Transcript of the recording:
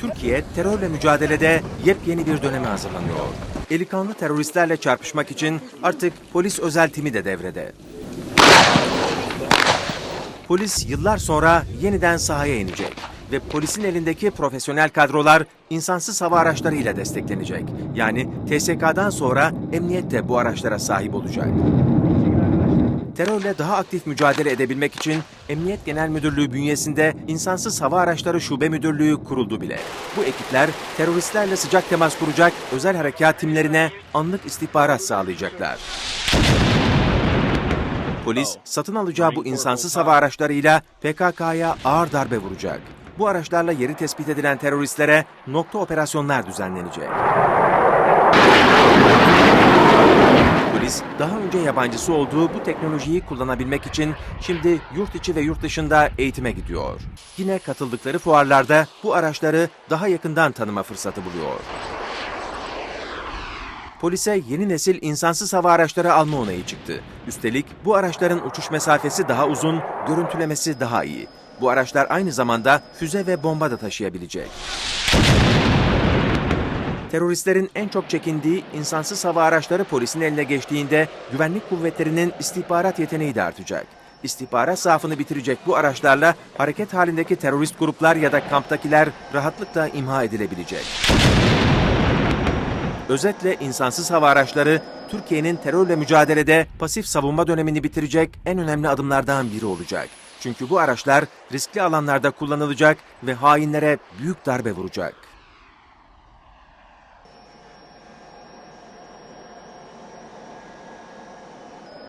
Türkiye terörle mücadelede yepyeni bir döneme hazırlanıyor. Eli kanlı teröristlerle çarpışmak için artık polis özel timi de devrede. Polis yıllar sonra yeniden sahaya inecek ve polisin elindeki profesyonel kadrolar insansız hava araçlarıyla desteklenecek. Yani TSK'dan sonra emniyet de bu araçlara sahip olacak. Terörle daha aktif mücadele edebilmek için Emniyet Genel Müdürlüğü bünyesinde İnsansız Hava Araçları Şube Müdürlüğü kuruldu bile. Bu ekipler teröristlerle sıcak temas kuracak özel harekat timlerine anlık istihbarat sağlayacaklar. Polis satın alacağı bu insansız hava araçlarıyla PKK'ya ağır darbe vuracak. Bu araçlarla yeri tespit edilen teröristlere nokta operasyonlar düzenlenecek. Polis daha önce yabancısı olduğu bu teknolojiyi kullanabilmek için şimdi yurt içi ve yurt dışında eğitime gidiyor. Yine katıldıkları fuarlarda bu araçları daha yakından tanıma fırsatı buluyor. Polise yeni nesil insansız hava araçları alma onayı çıktı. Üstelik bu araçların uçuş mesafesi daha uzun, görüntülemesi daha iyi. Bu araçlar aynı zamanda füze ve bomba da taşıyabilecek. Teröristlerin en çok çekindiği insansız hava araçları polisin eline geçtiğinde güvenlik kuvvetlerinin istihbarat yeteneği de artacak. İstihbarat safını bitirecek bu araçlarla hareket halindeki terörist gruplar ya da kamptakiler rahatlıkla imha edilebilecek. Özetle insansız hava araçları Türkiye'nin terörle mücadelede pasif savunma dönemini bitirecek en önemli adımlardan biri olacak. Çünkü bu araçlar riskli alanlarda kullanılacak ve hainlere büyük darbe vuracak.